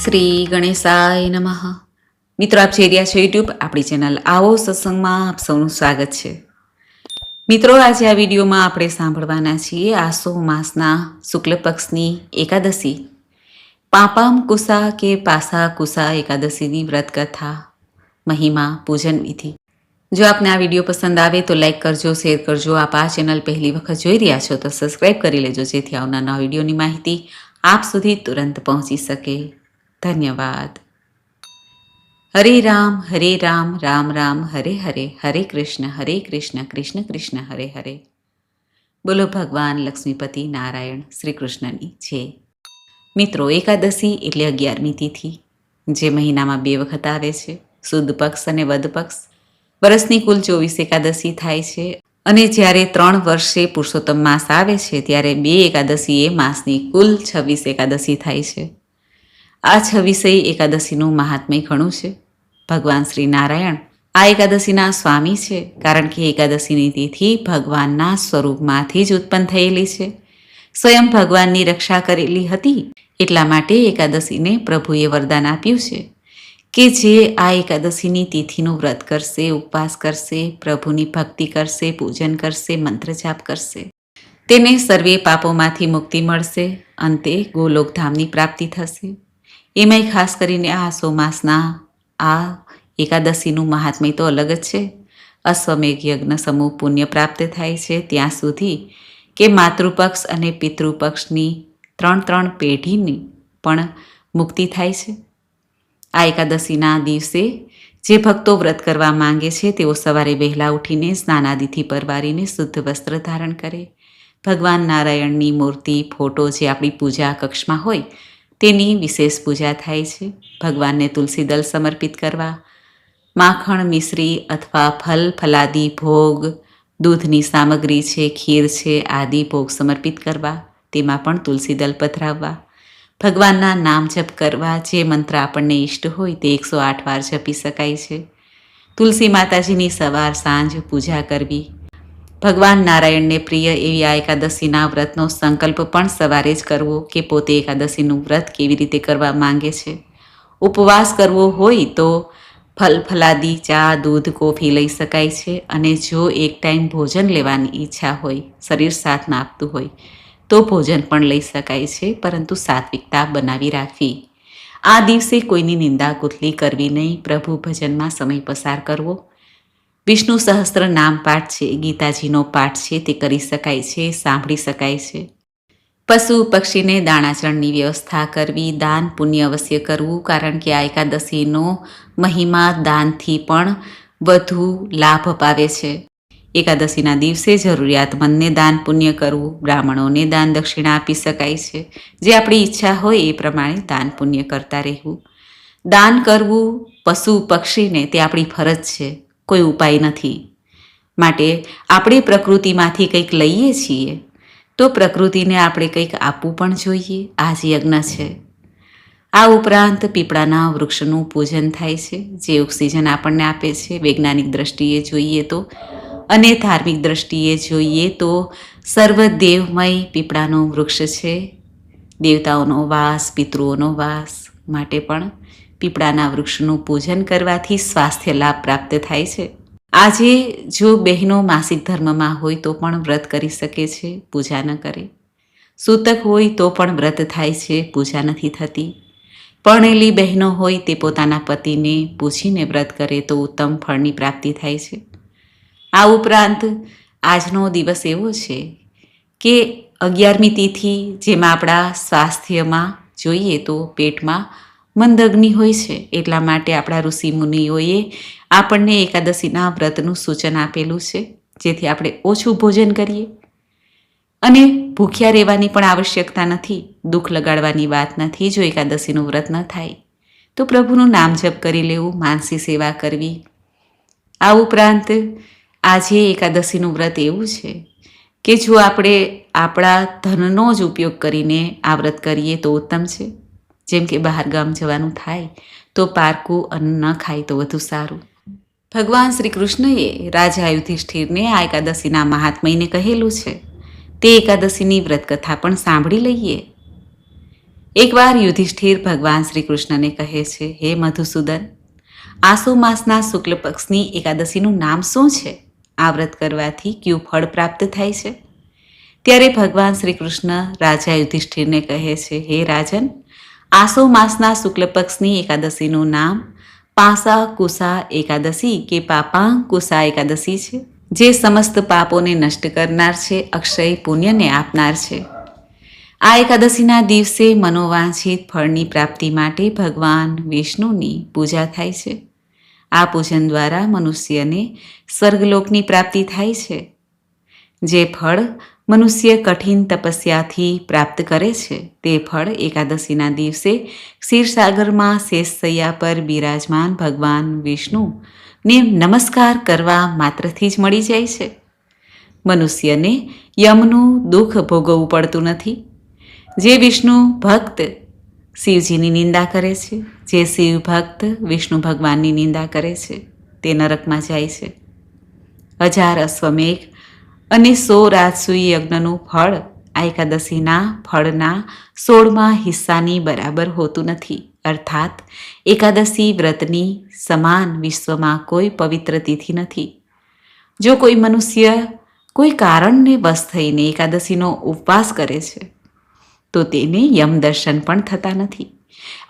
શ્રી ગણેશાય નમઃ. મિત્રો, આપ જોઈ રહ્યા છો યુટ્યુબ આપણી ચેનલ આવો સત્સંગમાં આપ સૌનું સ્વાગત છે. મિત્રો, આજે આ વિડીયોમાં આપણે સાંભળવાના છીએ આસો માસના શુક્લ પક્ષની એકાદશી. પાપામ કુસા કે પાસા કુસા એકાદશીની વ્રતકથા, મહિમા, પૂજન વિધિ. જો આપને આ વીડિયો પસંદ આવે તો લાઈક કરજો, શેર કરજો. આપ આ ચેનલ પહેલી વખત જોઈ રહ્યા છો તો સબસ્ક્રાઈબ કરી લેજો, જેથી આવનારા વિડીયોની માહિતી આપ સુધી તુરંત પહોંચી શકે. ધન્યવાદ હરે રામ હરે રામ રામ રામ હરે હરે હરે કૃષ્ણ હરે કૃષ્ણ કૃષ્ણ કૃષ્ણ હરે હરે બોલો ભગવાન લક્ષ્મીપતિ નારાયણ શ્રી કૃષ્ણની છે મિત્રો, એકાદશી એટલે અગિયારમી તિથિ, જે મહિનામાં બે વખત આવે છે, શુદ્ધ પક્ષ અને વદ પક્ષ. વર્ષની કુલ ચોવીસ એકાદશી થાય છે અને જ્યારે ત્રણ વર્ષે પુરુષોત્તમ માસ આવે છે, ત્યારે બે એકાદશી એ માસની કુલ છવ્વીસ એકાદશી થાય છે. આ છવ્વીસેય એકાદશીનું મહાત્મ્ય ઘણું છે. ભગવાન શ્રી નારાયણ આ એકાદશીના સ્વામી છે, કારણ કે એકાદશીની તિથિ ભગવાનના સ્વરૂપમાંથી જ ઉત્પન્ન થયેલી છે. સ્વયં ભગવાનની રક્ષા કરેલી હતી, એટલા માટે એકાદશીને પ્રભુએ વરદાન આપ્યું છે કે જે આ એકાદશીની તિથિનું વ્રત કરશે, ઉપવાસ કરશે, પ્રભુની ભક્તિ કરશે, પૂજન કરશે મંત્ર જાપ કરશે. તેને સર્વે પાપોમાંથી મુક્તિ મળશે, અંતે ગોલોકધામની પ્રાપ્તિ થશે. એમાંય ખાસ કરીને આ સોમાસના, આ એકાદશીનું મહાત્મ્ય તો અલગ જ છે. અશ્વમેઘ યજ્ઞ સમૂહ પુણ્ય પ્રાપ્ત થાય છે ત્યાં સુધી કે માતૃપક્ષ અને પિતૃપક્ષની ત્રણ ત્રણ પેઢીની પણ મુક્તિ થાય છે. આ એકાદશીના દિવસે જે ભક્તો વ્રત કરવા માંગે છે તેઓ સવારે વહેલા ઉઠીને સ્નાનાદિથી પરવારીને શુદ્ધ વસ્ત્ર ધારણ કરે. ભગવાન નારાયણની મૂર્તિ, ફોટો જે આપણી પૂજા કક્ષમાં હોય તેની વિશેષ પૂજા થાય છે. ભગવાનને તુલસી દલ સમર્પિત કરવા, માખણ, મિશ્રી અથવા ફલ, ફલાદી, ભોગ, દૂધની સામગ્રી છે, ખીર છે આદિ ભોગ સમર્પિત કરવા, તેમાં પણ તુલસી દલ પધરાવવા. ભગવાનના નામ જપ કરવા, જે મંત્ર આપણને ઈષ્ટ હોય તે એકસો આઠ વાર જપી શકાય છે. તુલસી માતાજીની સવાર સાંજ પૂજા કરવી ભગવાન નારાયણને પ્રિય એવી આ એકાદશીના વ્રતનો સંકલ્પ પણ સવારે જ કરવો કે પોતે એકાદશીનું વ્રત કેવી રીતે કરવા માંગે છે? ઉપવાસ કરવો હોય તો ફલ, ફલાદી, ચા, દૂધ, કોફી લઈ શકાય છે અને જો એક ટાઈમ ભોજન લેવાની ઈચ્છા હોય, શરીર સાથ ના આપતું હોય, તો ભોજન પણ લઈ શકાય છે, પરંતુ સાત્વિકતા બનાવી રાખવી. આ દિવસે કોઈની નિંદા કુથલી કરવી નહીં. પ્રભુ ભજનમાં સમય પસાર કરવો. વિષ્ણુ સહસ્ત્ર નામ પાઠ છે, ગીતાજીનો પાઠ છે, તે કરી શકાય છે, સાંભળી શકાય છે. પશુ પક્ષીને દાણાચરણની વ્યવસ્થા કરવી, દાન પુણ્ય અવશ્ય કરવું, કારણ કે આ એકાદશીનો મહિમા દાનથી પણ વધુ લાભ અપાવે છે. એકાદશીના દિવસે જરૂરિયાતમંદને દાન પુણ્ય કરવું, બ્રાહ્મણોને દાન દક્ષિણા આપી શકાય છે. જે આપણી ઈચ્છા હોય એ પ્રમાણે દાન પુણ્ય કરતા રહેવું. દાન કરવું પશુ પક્ષીને, તે આપણી ફરજ છે. કોઈ ઉપાય નથી. માટે આપણે પ્રકૃતિમાંથી કંઈક લઈએ છીએ, તો પ્રકૃતિને આપણે કંઈક આપવું પણ જોઈએ. આ જ યજ્ઞ છે. આ ઉપરાંત પીપળાના વૃક્ષનું પૂજન થાય છે, જે ઓક્સિજન આપણને આપે છે. વૈજ્ઞાનિક દ્રષ્ટિએ જોઈએ તો અને ધાર્મિક દ્રષ્ટિએ જોઈએ તો સર્વદેવમય પીપળાનું વૃક્ષ છે. દેવતાઓનો વાસ, પિતૃઓનો વાસ માટે પણ પીપળાના વૃક્ષનું પૂજન કરવાથી સ્વાસ્થ્ય લાભ પ્રાપ્ત થાય છે. આજે જો બહેનો માસિક ધર્મમાં હોય તો પણ વ્રત કરી શકે છે, પૂજા ન કરે. સૂતક હોય તો પણ વ્રત થાય છે, પૂજા નથી થતી. પરણેલી બહેનો હોય તે પોતાના પતિને પૂછીને વ્રત કરે તો ઉત્તમ ફળની પ્રાપ્તિ થાય છે. આ ઉપરાંત આજનો દિવસ એવો છે કે અગિયારમી તિથિ જેમાં આપણા સ્વાસ્થ્યમાં જોઈએ તો પેટમાં મંદગ્નિ હોય છે, એટલા માટે આપણા ઋષિ મુનિઓએ આપણને એકાદશીના વ્રતનું સૂચન આપેલું છે, જેથી આપણે ઓછું ભોજન કરીએ. અને ભૂખ્યા રહેવાની પણ આવશ્યકતા નથી, દુઃખ લગાડવાની વાત નથી, જો એકાદશીનું વ્રત ન થાય. તો પ્રભુનું નામ જપ કરી લેવું, માનસી સેવા કરવી. આ ઉપરાંત આજે એકાદશીનું વ્રત એવું છે કે જો આપણે આપણા ધનનો જ ઉપયોગ કરીને આ વ્રત કરીએ તો ઉત્તમ છે. જેમ કે બહાર ગામ જવાનું થાય, તો પારકું અન્ન ન ખાય તો વધુ સારું. ભગવાન શ્રી કૃષ્ણએ રાજા યુધિષ્ઠિરને આ એકાદશીના મહાત્મયને કહેલું છે. તે એકાદશીની વ્રત કથા પણ સાંભળી લઈએ. એકવાર યુધિષ્ઠિર ભગવાન શ્રી કૃષ્ણને કહે છે, હે મધુસૂદન, આસો માસના શુક્લ પક્ષની એકાદશીનું નામ શું છે? આ વ્રત કરવાથી કયું ફળ પ્રાપ્ત થાય છે? ત્યારે ભગવાન શ્રી કૃષ્ણ રાજા યુધિષ્ઠિરને કહે છે, હે રાજન આસો માસના શુક્લ પક્ષની એકાદશીનું નામ પાસા કુસા એકાદશી કે પાપા કુસા એકાદશી છે, જે સમસ્ત પાપોને નષ્ટ કરનાર છે, અક્ષય પુણ્યને આપનાર છે. આ એકાદશીના દિવસે મનોવાંછિત ફળની પ્રાપ્તિ માટે ભગવાન વિષ્ણુની પૂજા થાય છે. આ પૂજન દ્વારા મનુષ્યને સ્વર્ગલોકની પ્રાપ્તિ થાય છે. જે ફળ મનુષ્ય કઠિન તપસ્યાથી પ્રાપ્ત કરે છે, તે ફળ એકાદશીના દિવસે ક્ષીરસાગરમાં શેષસૈયા પર બિરાજમાન ભગવાન વિષ્ણુને નમસ્કાર કરવા માત્રથી જ મળી જાય છે. મનુષ્યને યમનું દુઃખ ભોગવવું પડતું નથી. જે વિષ્ણુ ભક્ત શિવજીની નિંદા કરે છે, જે શિવ ભક્ત વિષ્ણુ ભગવાનની નિંદા કરે છે, તે નરકમાં જાય છે. હજાર અશ્વમેઘ અને સો રાજસૂય યજ્ઞનું ફળ આ એકાદશીના ફળના સોળમાં હિસ્સાની બરાબર હોતું નથી. અર્થાત, એકાદશી વ્રતની સમાન વિશ્વમાં કોઈ પવિત્ર તિથિ નથી. જો કોઈ મનુષ્ય કોઈ કારણને વશ થઈને એકાદશીનો ઉપવાસ કરે છે, તો તેને યમ દર્શન પણ થતા નથી.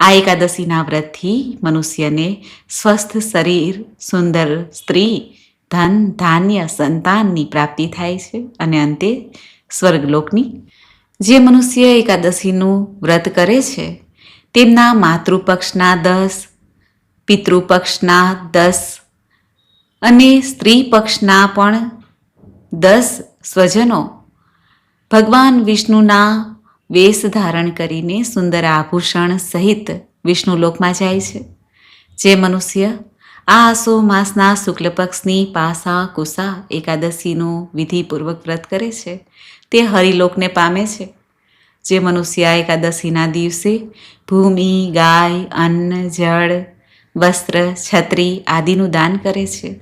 આ એકાદશીના વ્રતથી મનુષ્યને સ્વસ્થ શરીર, સુંદર સ્ત્રી ધન, ધાન્ય, સંતાનની પ્રાપ્તિ થાય છે અને અંતે સ્વર્ગલોકની. જે મનુષ્ય એકાદશીનું વ્રત કરે છે, તેમના માતૃપક્ષના દસ, પિતૃપક્ષના દસ અને સ્ત્રી પક્ષના પણ દસ સ્વજનો. ભગવાન વિષ્ણુના વેશ ધારણ કરીને સુંદર આભૂષણ સહિત વિષ્ણુલોકમાં જાય છે. જે મનુષ્ય આ આસો માસના શુક્લ પક્ષની પાસા કુસા એકાદશીનું વિધિપૂર્વક વ્રત કરે છે. તે હરિલોકને પામે છે. જે મનુષ્ય એકાદશીના દિવસે ભૂમિ, ગાય, અન્ન, જળ, વસ્ત્ર, છત્રી આદિનું દાન કરે છે.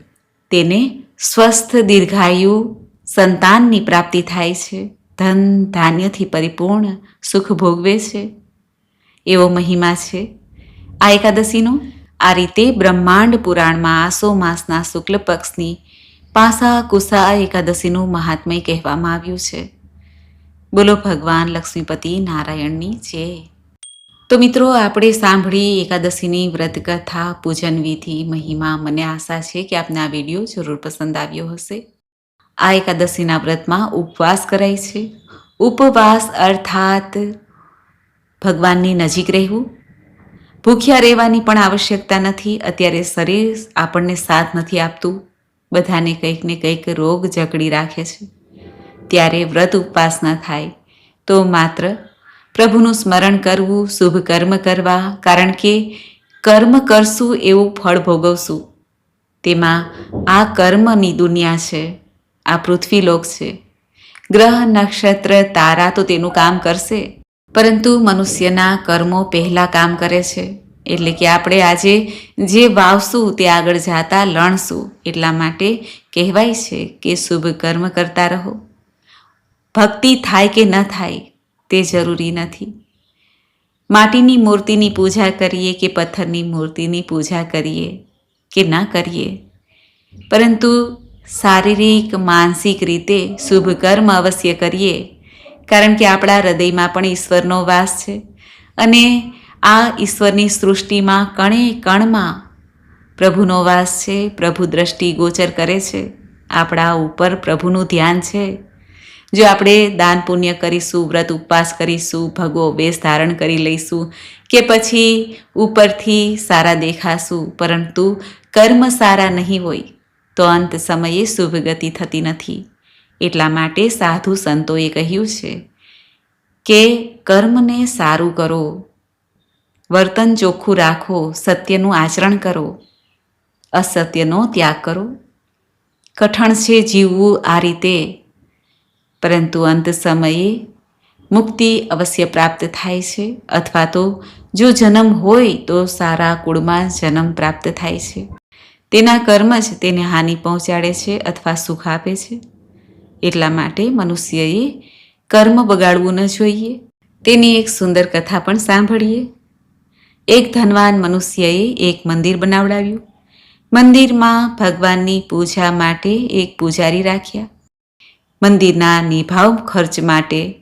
તેને સ્વસ્થ દીર્ઘાયુ સંતાનની પ્રાપ્તિ થાય છે. ધન ધાન્યથી પરિપૂર્ણ સુખ ભોગવે છે. એવો મહિમા છે આ એકાદશીનો. આ રીતે બ્રહ્માંડ પુરાણમાં આસો માસના શુક્લ પક્ષની પાસા કુસા એકાદશીનું મહાત્મય કહેવામાં આવ્યું છે. બોલો ભગવાન લક્ષ્મીપતિ નારાયણની જય. તો મિત્રો, આપણે સાંભળી એકાદશીની વ્રત કથા પૂજન વિધિ, મહિમા. મને આશા છે કે આપને આ વીડિયો જરૂર પસંદ આવ્યો હશે. આ એકાદશીના વ્રતમાં ઉપવાસ કરાય છે. ઉપવાસ અર્થાત ભગવાનની નજીક રહેવું ભૂખ્યા રહેવાની પણ આવશ્યકતા નથી. અત્યારે શરીર આપણને સાથ નથી આપતું. બધાને કંઈક ને કંઈક રોગ જકડી રાખે છે. ત્યારે વ્રત ઉપવાસ ન થાય. તો માત્ર પ્રભુનું સ્મરણ કરવું, શુભ કર્મ કરવા, કારણ કે કર્મ કરશું એવું ફળ ભોગવશું. તેમાં આ કર્મની દુનિયા છે. આ પૃથ્વીલોક છે. ગ્રહ, નક્ષત્ર, તારા તો તેનું કામ કરશે. પરંતુ મનુષ્યના કર્મો પહેલાં કામ કરે છે. એટલે કે આપણે આજે જે વાવશું તે આગળ જાતા લણશું એટલા માટે કહેવાય છે કે શુભ કર્મ કરતા રહો. ભક્તિ થાય કે ન થાય તે જરૂરી નથી. માટીની મૂર્તિની પૂજા કરીએ કે પથ્થરની મૂર્તિની પૂજા કરીએ કે ન કરીએ? પરંતુ શારીરિક, માનસિક રીતે શુભ કર્મ અવશ્ય કરીએ કારણ કે આપણા હૃદયમાં પણ ઈશ્વરનો વાસ છે. અને આ ઈશ્વરની સૃષ્ટિમાં કણે કણમાં પ્રભુનો વાસ છે, પ્રભુ દ્રષ્ટિ ગોચર કરે છે, આપણા ઉપર પ્રભુનું ધ્યાન છે. જો આપણે દાન પુણ્ય કરીશું, વ્રત ઉપવાસ કરીશું ભગવો વેશ ધારણ કરી લઈશું કે પછી ઉપરથી સારા દેખાશું, પરંતુ કર્મ સારા નહીં હોય, તો અંત સમયે શુભ ગતિ થતી નથી. એટલા માટે સાધુ સંતોએ કહ્યું છે કે કર્મને સારું કરો, વર્તન ચોખ્ખું રાખો, સત્યનું આચરણ કરો, અસત્યનો ત્યાગ કરો. કઠણ છે જીવવું આ રીતે, પરંતુ અંત સમયે મુક્તિ અવશ્ય પ્રાપ્ત થાય છે, અથવા તો જો જન્મ હોય તો સારા કુળમાં જન્મ પ્રાપ્ત થાય છે. તેના કર્મ જ તેને હાનિ પહોંચાડે છે અથવા સુખ આપે છે. એટલા માટે મનુષ્યએ કર્મ બગાડવું ન જોઈએ. તેની એક સુંદર કથા પણ સાંભળીએ. એક ધનવાન મનુષ્યએ એક મંદિર બનાવડાવ્યું. મંદિરમાં ભગવાનની પૂજા માટે એક પૂજારી રાખ્યા. મંદિરના નિભાવ ખર્ચ માટે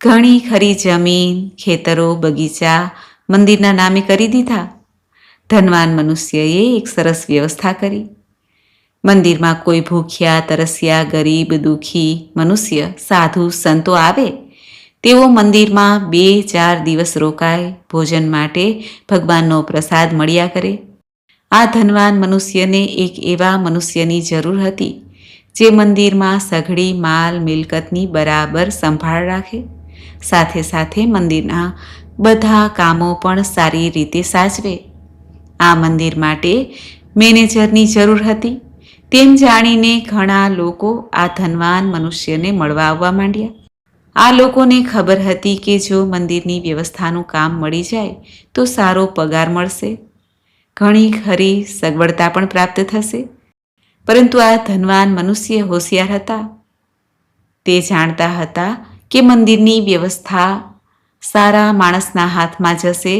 ઘણી ખરી જમીન, ખેતરો, બગીચા મંદિરના નામે કરી દીધા. ધનવાન મનુષ્યએ એક સરસ વ્યવસ્થા કરી. મંદિરમાં કોઈ ભૂખ્યા, તરસ્યા, ગરીબ, દુઃખી, મનુષ્ય, સાધુ, સંતો આવે? તેઓ મંદિરમાં બે, ચાર દિવસ રોકાય, ભોજન માટે ભગવાનનો પ્રસાદ મળ્યા કરે. આ ધનવાન મનુષ્યને એક એવા મનુષ્યની જરૂર હતી, જે મંદિરમાં સઘળી માલ, મિલકતની બરાબર સંભાળ રાખે. સાથે સાથે મંદિરના બધા કામો પણ સારી રીતે સાચવે. આ મંદિર માટે મેનેજરની જરૂર હતી. તેમ જાણીને ઘણા લોકો આ ધનવાન મનુષ્યને મળવા આવવા માંડ્યા. આ લોકોને ખબર હતી કે જો મંદિરની વ્યવસ્થાનું કામ મળી જાય, તો સારો પગાર મળશે. ઘણી ખરી સગવડતા પણ પ્રાપ્ત થશે. પરંતુ આ ધનવાન મનુષ્ય હોશિયાર હતા. તે જાણતા હતા કે મંદિરની વ્યવસ્થા સારા માણસના હાથમાં જશે,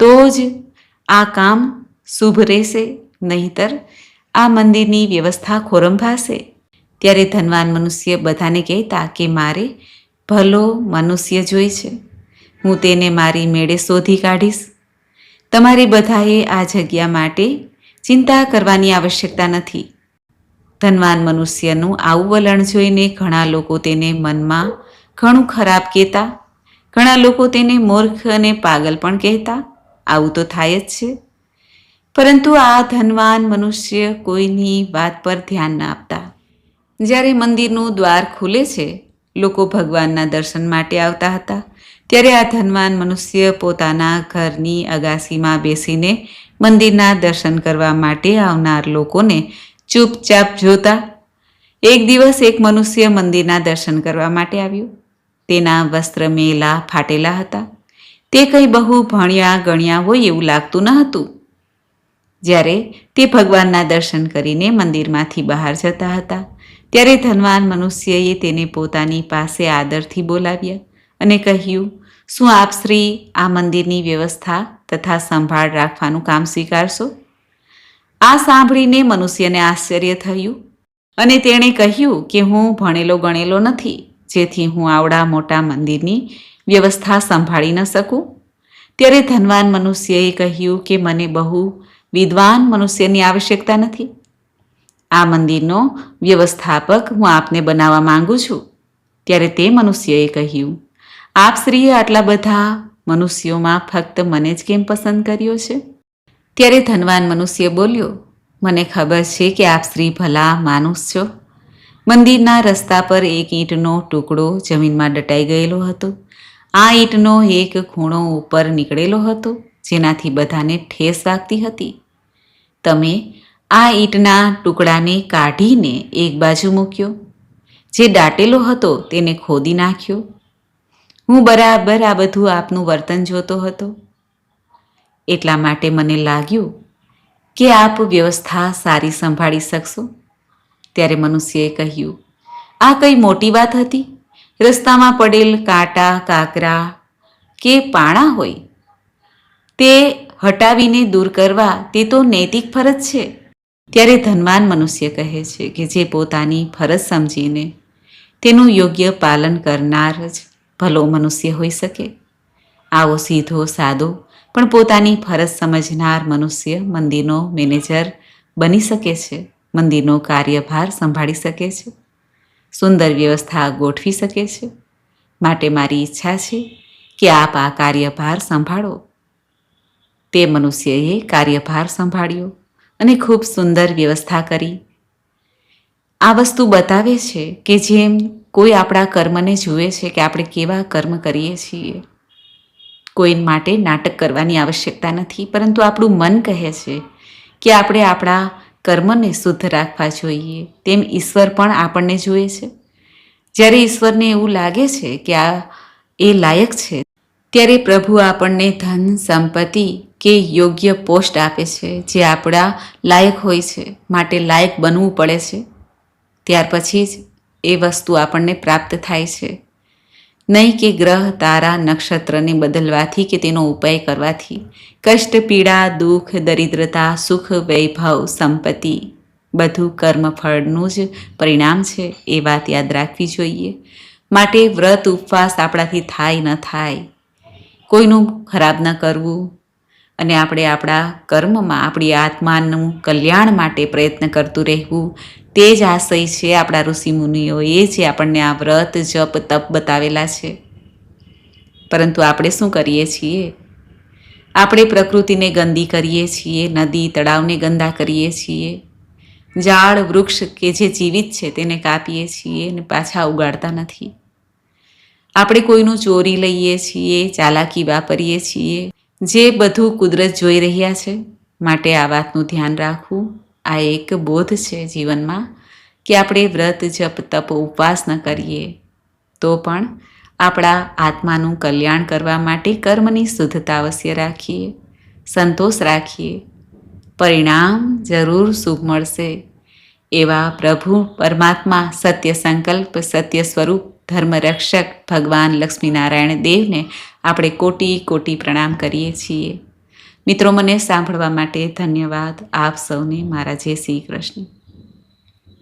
તો જ આ કામ શુભ રહેશે, નહીતર આ મંદિરની વ્યવસ્થા ખોરંભાશે ત્યારે ધનવાન મનુષ્ય બધાને કહેતા કે મારે ભલો મનુષ્ય જોઈ છે. હું તેને મારી મેળે શોધી કાઢીશ. તમારે બધાએ આ જગ્યા માટે ચિંતા કરવાની આવશ્યકતા નથી. ધનવાન મનુષ્યનું આવું વલણ જોઈને ઘણા લોકો તેને મનમાં ઘણું ખરાબ કહેતા. ઘણા લોકો તેને મૂર્ખ અને પાગલ પણ કહેતા. આવું તો થાય જ છે. પરંતુ આ ધનવાન મનુષ્ય કોઈની વાત પર ધ્યાન ના આપતા. જ્યારે મંદિરનું દ્વાર ખુલે છે, લોકો ભગવાનના દર્શન માટે આવતા હતા. ત્યારે આ ધનવાન મનુષ્ય પોતાના ઘરની અગાસીમાં બેસીને મંદિરના દર્શન કરવા માટે આવનાર લોકોને ચૂપચાપ જોતા. એક દિવસ એક મનુષ્ય મંદિરના દર્શન કરવા માટે આવ્યું. તેના વસ્ત્ર મેલા ફાટેલા હતા. તે કંઈ બહુ ભણ્યા ગણ્યા હોય એવું લાગતું ન હતું. જ્યારે તે ભગવાનના દર્શન કરીને મંદિરમાંથી બહાર જતા હતા, ત્યારે ધનવાન મનુષ્યએ તેને પોતાની પાસે આદરથી બોલાવ્યા અને કહ્યું, શું આપ શ્રી આ મંદિરની વ્યવસ્થા તથા સંભાળ રાખવાનું કામ સ્વીકારશો? આ સાંભળીને મનુષ્યને આશ્ચર્ય થયું અને તેણે કહ્યું કે હું ભણેલો ગણેલો નથી, જેથી હું આવડા મોટા મંદિરની વ્યવસ્થા સંભાળી ન શકું. ત્યારે ધનવાન મનુષ્યએ કહ્યું કે મને બહુ વિદ્વાન મનુષ્યની આવશ્યકતા નથી. આ મંદિરનો વ્યવસ્થાપક હું આપને બનાવવા માંગુ છું. ત્યારે તે મનુષ્યએ કહ્યું, આપ શ્રીએ આટલા બધા મનુષ્યોમાં ફક્ત મને જ કેમ પસંદ કર્યો છે? ત્યારે ધનવાન મનુષ્ય બોલ્યો, મને ખબર છે કે આપ શ્રી ભલા માનુસ છો. મંદિરના રસ્તા પર એક ઈંટનો ટુકડો જમીનમાં દટાઈ ગયેલો હતો. આ ઈંટનો એક ખૂણો ઉપર નીકળેલો હતો, જેનાથી બધાને ઠેસ વાગતી હતી. તમે આ ઈંટના ટુકડાને કાઢીને એક બાજુ મૂક્યો. જે દાટેલો હતો તેને ખોદી નાખ્યો. હું બરાબર આ બધું આપનું વર્તન જોતો હતો. એટલા માટે મને લાગ્યું કે આપ વ્યવસ્થા સારી સંભાળી શકશો. ત્યારે મનુષ્યએ કહ્યું, આ કઈ મોટી વાત હતી? રસ્તામાં પડેલ કાંટા, કાકરા કે પાણા હોય? તે હટાવીને દૂર કરવા તે તો નૈતિક ફરજ છે. ત્યારે ધનવાન મનુષ્ય કહે છે કે જે પોતાની ફરજ સમજીને તેનું યોગ્ય પાલન કરનાર જ ભલો મનુષ્ય હોઈ શકે. આવો સીધો સાદો પણ પોતાની ફરજ સમજનાર મનુષ્ય મંદિરનો મેનેજર બની શકે છે, મંદિરનો કાર્યભાર સંભાળી શકે છે, સુંદર વ્યવસ્થા ગોઠવી શકે છે. માટે મારી ઈચ્છા છે કે આપ આ કાર્યભાર સંભાળો. તે મનુષ્યએ કાર્યભાર સંભાળ્યો અને ખૂબ સુંદર વ્યવસ્થા કરી. આ વસ્તુ બતાવે છે કે જેમ કોઈ આપણા કર્મને જુએ છે કે આપણે કેવા કર્મ કરીએ છીએ. કોઈ માટે નાટક કરવાની આવશ્યકતા નથી, પરંતુ આપણું મન કહે છે કે આપણે આપણા કર્મને શુદ્ધ રાખવા જોઈએ. તેમ ઈશ્વર પણ આપણને જુએ છે. જ્યારે ઈશ્વરને એવું લાગે છે કે આ એ લાયક છે, ત્યારે પ્રભુ આપણને ધન, સંપત્તિ કે યોગ્ય પોસ્ટ આપે છે, જે આપણા લાયક હોય છે, માટે લાયક બનવું પડે છે. ત્યાર પછી જ એ વસ્તુ આપણને પ્રાપ્ત થાય છે. નહીં કે ગ્રહ, તારા, નક્ષત્રને બદલવાથી કે તેનો ઉપાય કરવાથી. કષ્ટ, પીડા, દુઃખ, દરિદ્રતા, સુખ, વૈભવ, સંપત્તિ, બધું કર્મફળનું જ પરિણામ છે, એ વાત યાદ રાખવી જોઈએ. માટે વ્રત, ઉપવાસ આપણાથી થાય ન થાય. કોઈનું ખરાબ ન કરવું અને આપણે આપણા કર્મમાં, આપણી આત્માનું કલ્યાણ માટે પ્રયત્ન કરતું રહેવું, તે જ આશય છે આપણા ઋષિમુનિઓએ જે આપણને આ વ્રત, જપ, તપ બતાવેલા છે. પરંતુ આપણે શું કરીએ છીએ? આપણે પ્રકૃતિને ગંદી કરીએ છીએ, નદી, તળાવને ગંદા કરીએ છીએ, ઝાડ, વૃક્ષ કે જે જીવિત છે તેને કાપીએ છીએ અને પાછા ઉગાડતા નથી. આપણે કોઈનું ચોરી લઈએ છીએ, ચાલાકી વાપરીએ છીએ જે બધું કુદરત જોઈ રહ્યા છે, માટે આ વાતનું ધ્યાન રાખવું આ એક બોધ છે જીવનમાં કે આપણે વ્રત, જપ, તપ, ઉપવાસ ન કરીએ, તો પણ આપણા આત્માનું કલ્યાણ કરવા માટે કર્મની શુદ્ધતા અવશ્ય રાખીએ, સંતોષ રાખીએ, પરિણામ જરૂર શુભ મળશે, એવા પ્રભુ પરમાત્મા સત્ય સંકલ્પ, સત્ય સ્વરૂપ ધર્મરક્ષક ભગવાન લક્ષ્મીનારાયણ દેવને આપણે કોટી કોટી પ્રણામ કરીએ છીએ. મિત્રો, મને સાંભળવા માટે ધન્યવાદ. આપ સૌને મારા જય શ્રી કૃષ્ણ.